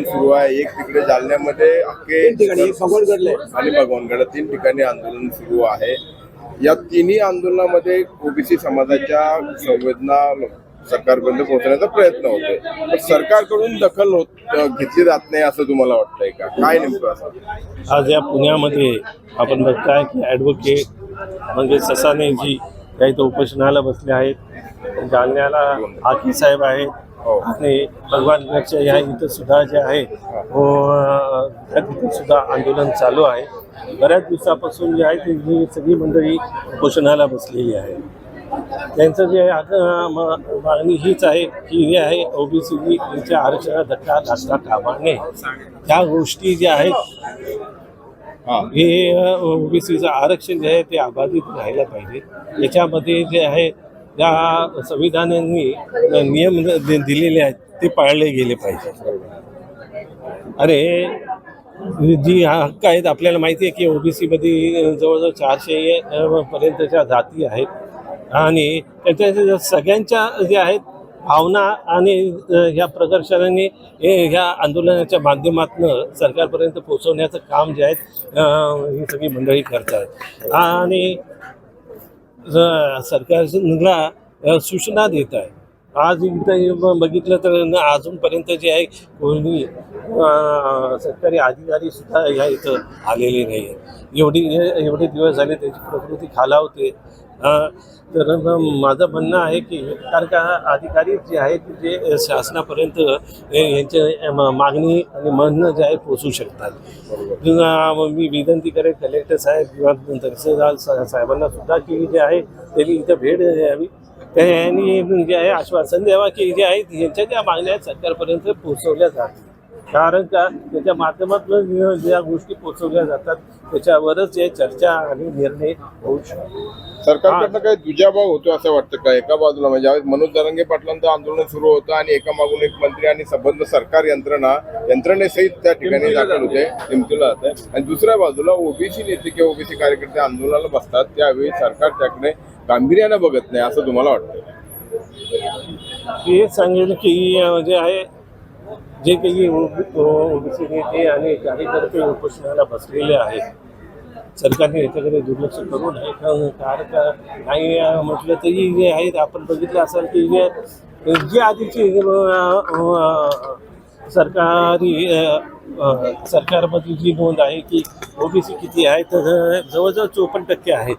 आंदोलन सुरू आहे. एक तिकडे जालन्यामध्ये अख्खे. आणि भगवानगड तीन ठिकाणी आंदोलन सुरू आहे. या तिन्ही आंदोलनामध्ये ओबीसी समाजाच्या संवेदना सरकारपर्यंत पोहोचण्याचा प्रयत्न होतोय. पण सरकारकडून दखल होत घेतली जात नाही असं तुम्हाला वाटतंय का? काय नेमकं असं? आज या पुण्यामध्ये आपण बघताय की ॲडव्होकेट म्हणजे ससानेजी या इथं उपोषणाला बसले आहेत. जालन्याला हाकी साहेब आहेत. हो. आणि भगवान या इथं सुद्धा जे आहे तिथं सुद्धा आंदोलन चालू आहे. बऱ्याच दिवसापासून जे आहे ती ही सगळी मंडळी उपोषणाला बसलेली आहे. त्यांचं जे मागणी हीच आहे की हे आहे ओबीसी यांच्या आरक्षणात धक्का लागता कामा नये त्या गोष्टी ज्या आहेत हा. हे ओबीसीचं आरक्षण जे आहे ते अबाधित राहायला पाहिजे. याच्यामध्ये जे आहे त्या संविधानांनी नियम दि- दिलेले आहेत ते पाळले गेले पाहिजे. अरे जी हक्क आहेत आपल्याला माहिती आहे की ओबीसीमध्ये जवळजवळ चारशे पर्यंतच्या जाती आहेत. आणि त्याच्या सगळ्यांच्या जे आहेत भावना आणि ह्या प्रदर्शनाने हे ह्या आंदोलनाच्या माध्यमातून सरकारपर्यंत पोहोचवण्याचं काम जे आहे ही सगळी मंडळी करतात आणि सरकारला सूचना देत आहे. आज इथं बघितलं तर न अजूनपर्यंत जे आहे कोणी सरकारी अधिकारी सुद्धा या इथं आलेले नाही एवढी एवढे दिवस झाले त्याची प्रकृती खालावते. तर माझं म्हणणं आहे की कारण का अधिकारी जे आहेत जे शासनापर्यंत यांचे म- मागणी आणि म्हणणं जे आहे पोचू शकतात. मी विनंती करेन कलेक्टर साहेब किंवा तहसीलदार सा- साहेबांना सुद्धा की जे आहे त्यांनी इथं भेट द्यावी. त्यांनी जे आहे आश्वासन द्यावा की जे आहे यांच्या ज्या मागण्या आहेत सरकारपर्यंत पोहोचवल्या जातील. कारण का? त्याच्या माध्यमातून ज्या गोष्टी पोहोचवल्या जातात त्याच्यावरच जे चर्चा आणि निर्णय होऊ शकतो. सरकारकडनं काही दुजाभाव होतो असं वाटतं का? एका बाजूला म्हणजे मनोज जरांगे पाटलांचं आंदोलन सुरू होतं आणि एका मागून एक मंत्री आणि संबंध सरकार यंत्रणा यंत्रणेसहित त्या ठिकाणी दाखल होते. निमतुला जाते आणि दुसऱ्या बाजूला ओबीसी नेते किंवा ओबीसी कार्यकर्ते आंदोलनाला बसतात त्यावेळी सरकार त्याकडे गांभीर्यानं बघत नाही असं तुम्हाला वाटतं? हे सांगेल की अं, जे आहे जे काही ओबीसी नेते आणि कार्यकर्ते उपोषणाला बसलेले आहेत. सरकारने याच्याकडे दुर्लक्ष करू नये कारण का नाही म्हटलं तरी जे आहेत आपण बघितलं असाल की जे जे आधीची सरकारी सरकारमधली जी नोंद आहे की ओबीसी किती आहे तर जवळजवळ चोपन्न टक्के आहेत.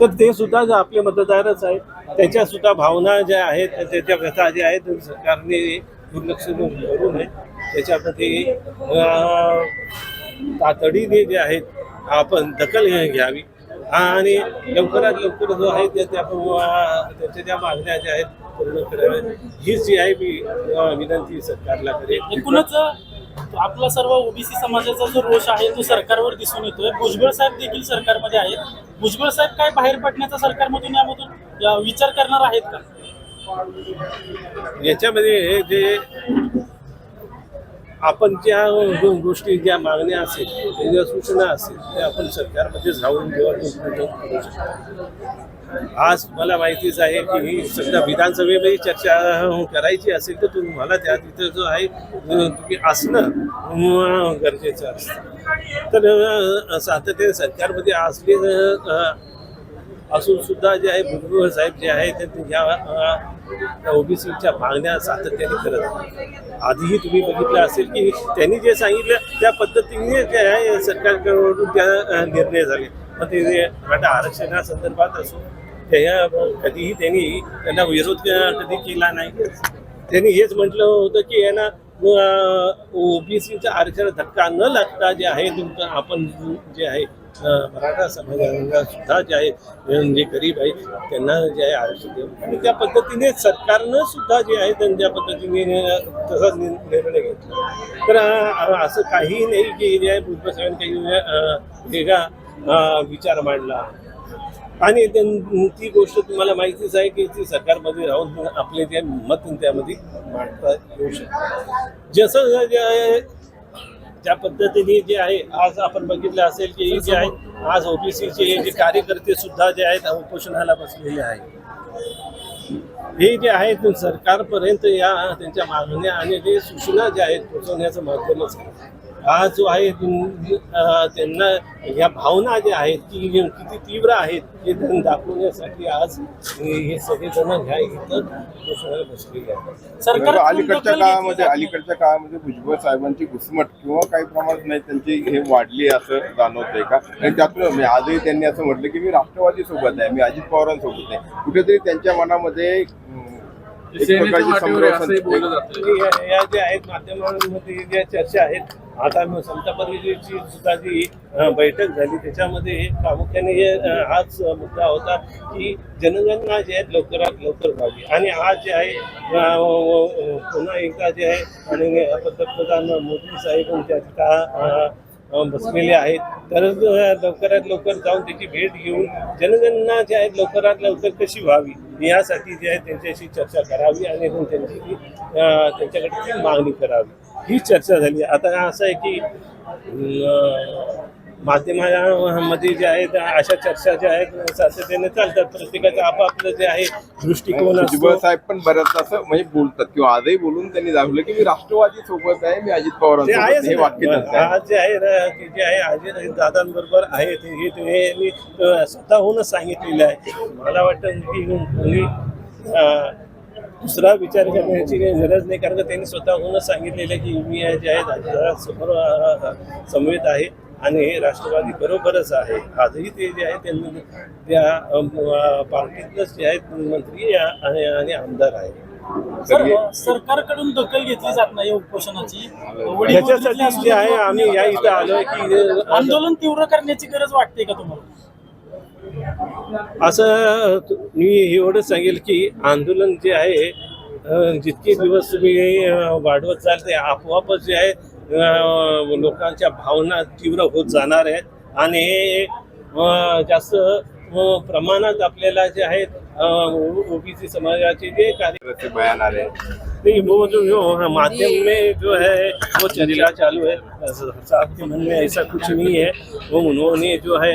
तर ते सुद्धा आपले मतदारच आहेत त्याच्यासुद्धा भावना ज्या आहेत त्याच्या व्यथा ज्या आहेत सरकारने दुर्लक्ष करू नये त्याच्यामध्ये तातडीने जे आहेत आपण दखल घ्यावी. आणि लवकरात लवकर जो आहे त्या त्या त्याच्या ज्या मागण्या ज्या आहेत पूर्ण कराव्यात. हीच जी आहे मी विनंती सरकारला करेल एकूणच आपला सर्व ओबीसी समाजाचा जो रोष आहे तो सरकारवर दिसून येतोय. भुजबळ साहेब देखील सरकारमध्ये आहेत. भुजबळ साहेब काय बाहेर पडण्याचा सरकारमधून यामधून विचार करणार आहेत का? याच्यामध्ये जे आपण ज्या गोष्टी ज्या मागण्या असेल ज्या सूचना असेल ते आपण सरकारमध्ये जाऊन जेव्हा आज मला माहितीच आहे की ही सध्या विधानसभेमध्ये चर्चा करायची असेल तर तुम्हाला त्या तिथं जो आहे तुम्ही असणं गरजेचं असतं. तर सातत्याने सरकारमध्ये असले असून सुद्धा जे आहे भुजबळ साहेब जे आहे ते या ओबीसीच्या मागण्या सातत्याने करत आहेत. आधीही तुम्ही बघितलं असेल की त्यांनी जे सांगितलं त्या पद्धतीने त्या सरकारकडून त्या निर्णय झाले मग ते जे मराठा आरक्षणासंदर्भात असो त्या कधीही त्यांनी त्यांना विरोध कधी केला नाही त्यांनी हेच म्हटलं होतं की यांना ओबीसीच्या आरक्षण धक्का न लागता जे आहे तुमचं आपण जे आहे मराठा समाजाला सुद्धा जे आहे जे गरीब आहेत त्यांना जे आहे आरक्षण देऊ आणि त्या पद्धतीने सरकारनं सुद्धा जे आहे त्यांच्या पद्धतीने तसाच निर्णय घेतला. तर असं काही नाही की जे आहे भुजबळ साहेबांनी काही वेगळा विचार मांडला. आणि ती गोष्ट तुम्हाला माहितीच आहे की ती सरकारमध्ये राहून आपले जे मत त्यामध्ये मांडता येऊ शकतात जसं जे आहे, ज्या पद्धतीने जे आहे आज आपण बघितलं असेल की जे आहे आज ओबीसीचे जे कार्यकर्ते सुद्धा जे आहेत उपोषणाला बसलेले आहेत. हे जे आहेत सरकारपर्यंत या त्यांच्या मागण्या आणि ते सूचना ज्या आहेत पोहोचवण्याचं महत्त्वच आहे. हा जो आहे अं, त्यांना या भावना ज्या आहेत की किती तीव्र आहेत हे त्यांना दाखवण्यासाठी आज हे सगळेजण ह्या इथं बसलेले आहेत. सरकार अलीकडच्या काळामध्ये अलीकडच्या काळामध्ये भुजबळ साहेबांची घुसमट किंवा काही प्रमाणात नाही त्यांची हे वाढली असं जाणवतंय का? आणि त्यातून म्हणजे आजही त्यांनी असं म्हटलं की मी राष्ट्रवादी सोबत आहे मी अजित पवारांसोबत आहे. कुठेतरी त्यांच्या मनामध्ये या या ज्या आहेत माध्यमांमध्ये ज्या चर्चा आहेत आता मग समता परिषदेची सुद्धा जी बैठक झाली त्याच्यामध्ये प्रामुख्याने हे हाच मुद्दा होता की जनगणना जी आहे लवकरात लवकर व्हावी. आणि आज जे आहे पुन्हा एकदा जे आहे आणि पंतप्रधान मोदी साहेब त्या बसलेले आहेत. तर लवकरात लवकर जाऊन त्याची भेट घेऊन जनगणना जी आहे लवकरात लवकर कशी व्हावी यासाठी जे आहे त्यांच्याशी चर्चा करावी आणि त्यांची त्यांच्याकडे ती मागणी करावी. ही चर्चा झाली आता असं आहे की माध्यमामध्ये जे आहेत अशा चर्चा ज्या आहेत सातत्याने चालतात प्रत्येकाचं आपापलं जे आहे दृष्टिकोन साहेब पण बऱ्याच असं म्हणजे बोलतात किंवा आजही बोलून त्यांनी दाखवलं की मी राष्ट्रवादी सोबत आहे मी अजित आहे. हे. वाक्य आहे. आज जे आहे ते जे आहे अजय दादांबरोबर आहे ते हे ते मी स्वतःहूनच सांगितलेलं आहे मला वाटतं की दुसरा विचार करण्याची काही गरज नाही कारण का त्यांनी स्वतःहूनच सांगितलेलं की मी जे आहे दादासमोर अ, समवेत आहे आणि हे राष्ट्रवादी बरोबरच आहे. आजही ते जे आहे त्यांनी त्या पार्टीतलंच जे आहेत मंत्री आणि आमदार आहे सरकारकडून दखल घेतली जात नाही उपोषणाची? वडील याच्यासाठी जे आहे आम्ही या इथं आलोय की आंदोलन तीव्र करण्याची गरज वाटते का तुम्हाला? असं मी एवढं सांगेल की आंदोलन जे आहे जितके दिवस तुम्ही वाढवत जाल ते आपोआपच जे आहे लोकांच्या भावना तीव्र होत जाणार आहेत. आणि हे जास्त प्रमाणात आपल्याला जे आहेत ओबीसी समाजाचे जे कार्य बयान आले. नहीं वो जो जो माध्यम में जो है वो चर्चा चालू है साहब के मन में ऐसा कुछ नहीं है. वो उन्होंने जो है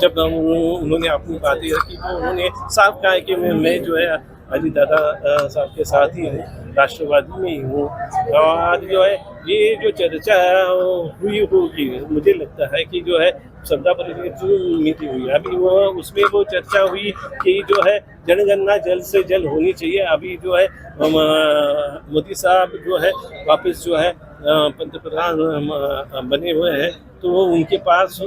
जब उन्होंने अपनी बातें रखी तो उन्होंने साफ़ कहा कि मैं मैं जो है अजी दादा साहब के साथ ही हूँ राष्ट्रवादी में ही हूँ। और जो है, ये जो चर्चा हुई होगी। मुझे लगता है कि जो है सरदार परिषद नीति हुई, अभी वो, उसमें वो चर्चा हुई कि जो है, जनगणना जल्द से जल्द होनी चाहिए। अभी जो है मोदी साहब जो है, वापस जो है पंतप्रधान प्रधान बने हुए हैं तो वो उनके पास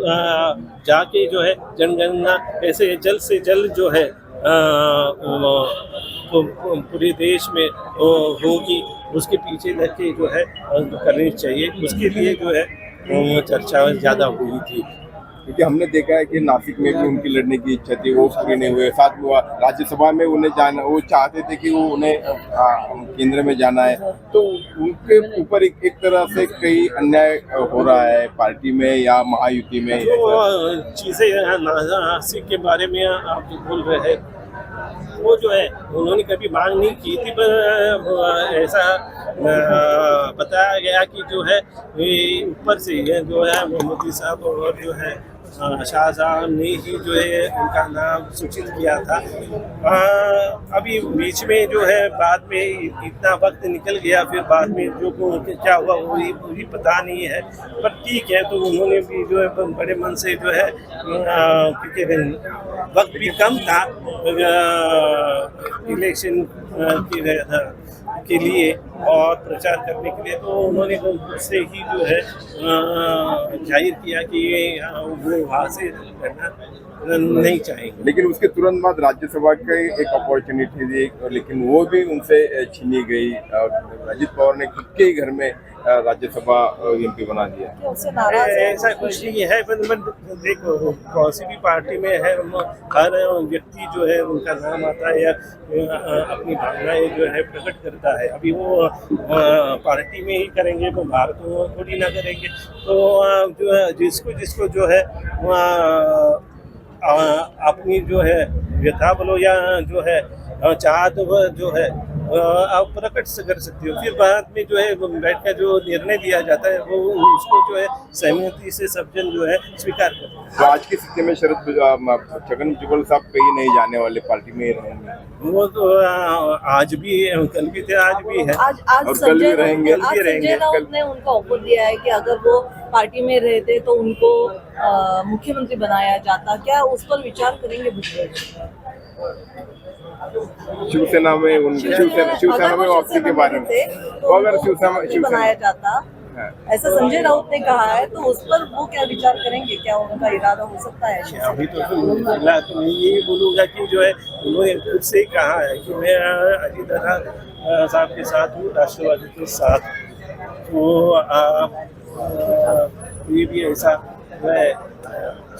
जाके जो है जनगणना, ऐसे जल्द से जल्द जो है पूरे देश में होगी, उसके पीछे लग के जो है करनी चाहिए। उसके लिए जो है चर्चा ज़्यादा हुई थी। क्योंकि हमने देखा है कि नासिक में भी उनकी लड़ने की इच्छा थी वो पूरी नहीं हुई साथ में राज्यसभा में उन्हें जाना वो चाहते थे कि वो उन्हें केंद्र में जाना है। तो उनके ऊपर एक, एक तरह से कई अन्याय हो रहा है पार्टी में या महायुति में वो चीज़ें नासिक के बारे में आप जो बोल रहे हैं वो जो है उन्होंने कभी मांग नहीं की थी पर ऐसा बताया गया कि जो है ऊपर से जो है मोदी साहब और जो है अ, शाह साहब ने ही जो है उनका नाम सूचित किया था। अ, अभी बीच में जो है बाद में इतना वक्त निकल गया फिर बाद में जो क्या हुआ वो भी वो पता नहीं है। पर ठीक है तो उन्होंने भी जो है बड़े मन से जो है क्योंकि वक्त भी कम था इलेक्शन की के लिए और प्रचार करने के लिए। तो उन्होंने खुद से ही जो है ज़ाहिर किया कि वो वहाँ से करना नहीं चाहेंगे। लेकिन उसके तुरंत बाद राज्यसभा की एक अपॉर्चुनिटी थी, लेकिन वो भी उनसे छीनी गई। और अजित पवार ने खुद के ही घर में राज्यसभा एमपी बना दिया। है? ऐसा कुछ नहीं है पर देखो कौन सी भी पार्टी में है हर व्यक्ति जो है उनका नाम आता है या अपनी भावनाएँ जो है प्रकट करता है। अभी वो पार्टी में ही करेंगे वो बाहर तो थोड़ी ना करेंगे। तो जो है जिसको जिसको जो है अपनी जो है व्यथा बोलो या जो है चाहत जो है आप प्रकट से कर सकते हो। फिर बाद में जो है वो बैठ कर जो निर्णय दिया जाता है वो उसको जो है सहमति से सब जन जो है स्वीकार करते हैं। तो आज की स्थिति में शरद छगन भुजबल साहब कहीं नहीं जाने वाले पार्टी में ही रहेंगे वो तो आज भी कल भी थे आज भी है। आज आज और कल भी रहेंगे, कल भी रहेंगे, कल- ने उनको ऑफ़र दिया है कि अगर वो पार्टी में रहते तो उनको मुख्यमंत्री बनाया जाता। क्या उस पर विचार करेंगे भुजबल शिवसेना में उन शिवसेना शिवसेना में वो वापसी के बारे में? तो तो अगर शिवसेना बनाया शिवसेना जाता। हाँ। ऐसा संजय राउत ने कहा है तो उस पर वो क्या विचार करेंगे? क्या उनका इरादा हो सकता है? शिवसेना अभी तो तो मैं यही बोलूँगा कि जो है उन्होंने खुद से ही कहा है कि मैं अजीत दादा साहब के साथ हूँ राष्ट्रवादी के साथ तो आप ये भी ऐसा जो है।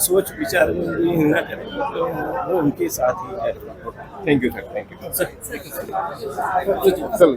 सोच विचार में भी न करें वो उनके साथ ही है. यू सर थैंक यू चल